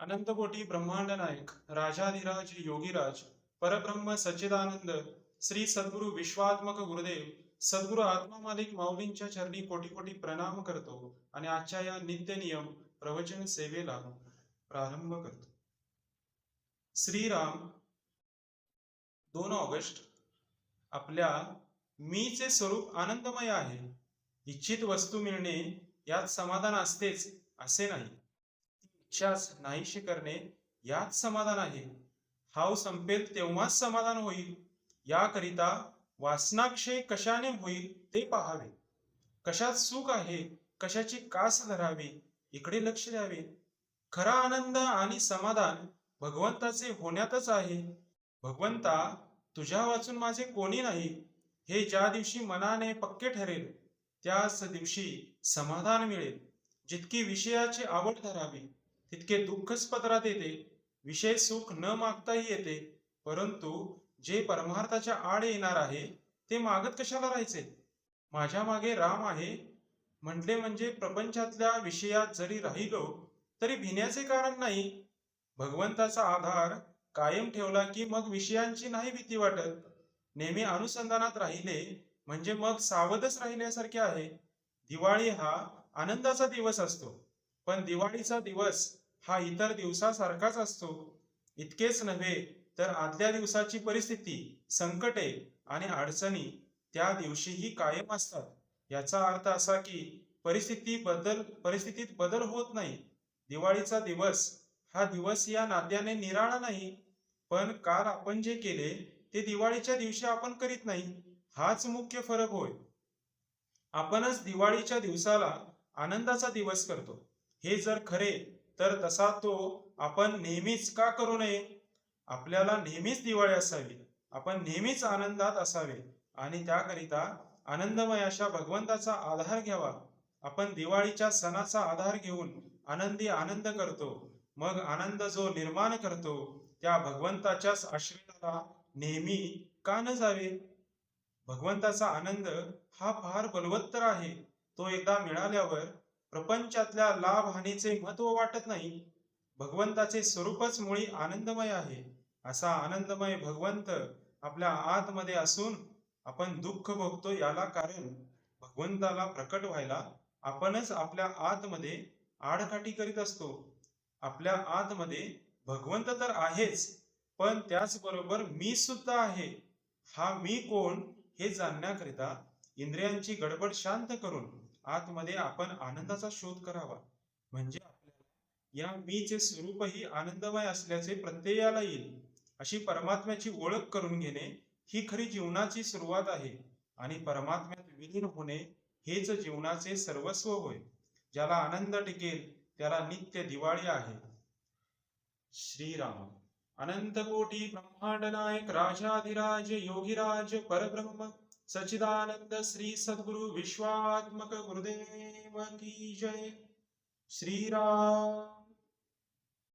अनंतकोटी ब्रह्मांड नायक राजाधिराज योगीराज परब्रह्म सच्चिदानंद श्री सद्गुरु विश्वात्मक गुरुदेव सद्गुरु आत्मा मालिक माऊलींच्या चरणी कोटी कोटी प्रणाम करतो आणि आजच्या या नित्य नियम प्रवचन सेवेला प्रारंभ करतो. श्रीराम दोन ऑगस्ट आपल्या मीचे स्वरूप आनंदमय आहे. इच्छित वस्तू मिळणे यात समाधान असतेच असे नाही. इच्छास नाहीशी करणे यात समाधान आहे. हाव संपेल तेव्हाच समाधान होईल. याकरिता वासनाक्षय कशाने होईल ते पाहावे. कशात सुख आहे कशाची कास धरावी इकडे लक्ष द्यावे. खरा आनंद आणि समाधान भगवंताचे होण्यातच आहे. भगवंता तुझ्या वाचून माझे कोणी नाही? हे ज्या दिवशी मनाने पक्के ठरेल त्याच दिवशी समाधान मिळेल. जितकी विषयाची आवड धरावी तितके दुःखच पदरात येते विषय सुख न मागताही येते परंतु जे परमार्थाच्या आड येणार आहे ते मागत कशाला राहायचे? माझ्या मागे राम आहे. म्हटले म्हणजे प्रपंचातल्या विषयात जरी राहिलो तरी भिण्याचे कारण नाही. भगवंताचा आधार कायम ठेवला की मग विषयांची नाही भीती वाटत. नेहमी अनुसंधानात राहिले म्हणजे मग सावधच राहिल्यासारखे आहे. दिवाळी हा आनंदाचा दिवस असतो. पण दिवाळीचा दिवस हा इतर दिवसासारखाच असतो. इतकेच नव्हे तर आदल्या दिवसाची परिस्थिती संकटे आणि अडचणी त्या दिवशीही कायम असतात. याचा अर्थ असा की परिस्थिती बदल परिस्थितीत बदल होत नाही. दिवाळीचा दिवस हा दिवस या नात्याने निराळा नाही. पण काल आपण जे केले ते दिवाळीच्या दिवशी आपण करीत नाही. हाच मुख्य फरक होय. आपणच दिवाळीच्या दिवसाला आनंदाचा दिवस करतो. हे जर खरे तर तसा तो आपण नेहमीच का करू नये? आपल्याला नेहमीच दिवाळी असावी. आपण नेहमीच आनंदात असावे आणि त्याकरिता आनंदमय अशा भगवंताचा आधार घ्यावा. आपण दिवाळीच्या सणाचा आधार घेऊन आनंदी आनंद करतो. मग आनंद जो निर्माण करतो त्या भगवंताच्याच आश्रयाला नेहमी का न जावे? भगवंताचा आनंद हा फार बलवत्तर आहे. तो एकदा मिळाल्यावर प्रपंचातल्या लाभ हानीचे महत्त्व वाटत नाही. भगवंताचे स्वरूपच मुळी आनंदमय आहे. असा आनंदमय भगवंत आपल्या आतमध्ये असून आपण दुःख भोगतो याला कारण भगवंताला प्रकट व्हायला आपणच आपल्या आतमध्ये आडकाठी करीत असतो. आपल्या आतमध्ये भगवंत तर आहेच पण त्याचबरोबर मी सुद्धा आहे. हा मी कोण हे जाणण्याकरिता इंद्रियांची गडबड शांत करून आतमध्ये आपण आनंदाचा शोध करावा. म्हणजे या मीचे स्वरूपही आनंदमय असल्याचे प्रत्ययाला येईल. अशी परमात्म्याची ओळख करून घेणे ही खरी जीवनाची सुरुवात आहे. आणि परमात्म्यात विलीन होणे हेच जीवनाचे सर्वस्व होय. ज्याला आनंद टिकेल त्याला नित्य दिवाळी आहे. श्रीराम. अनंत कोटी ब्रह्मांड नायक राजाधिराज योगीराज परब्रह्म सच्चिदानंद श्री सद्गुरु विश्वात्मक गुरुदेव की जय। श्रीराम।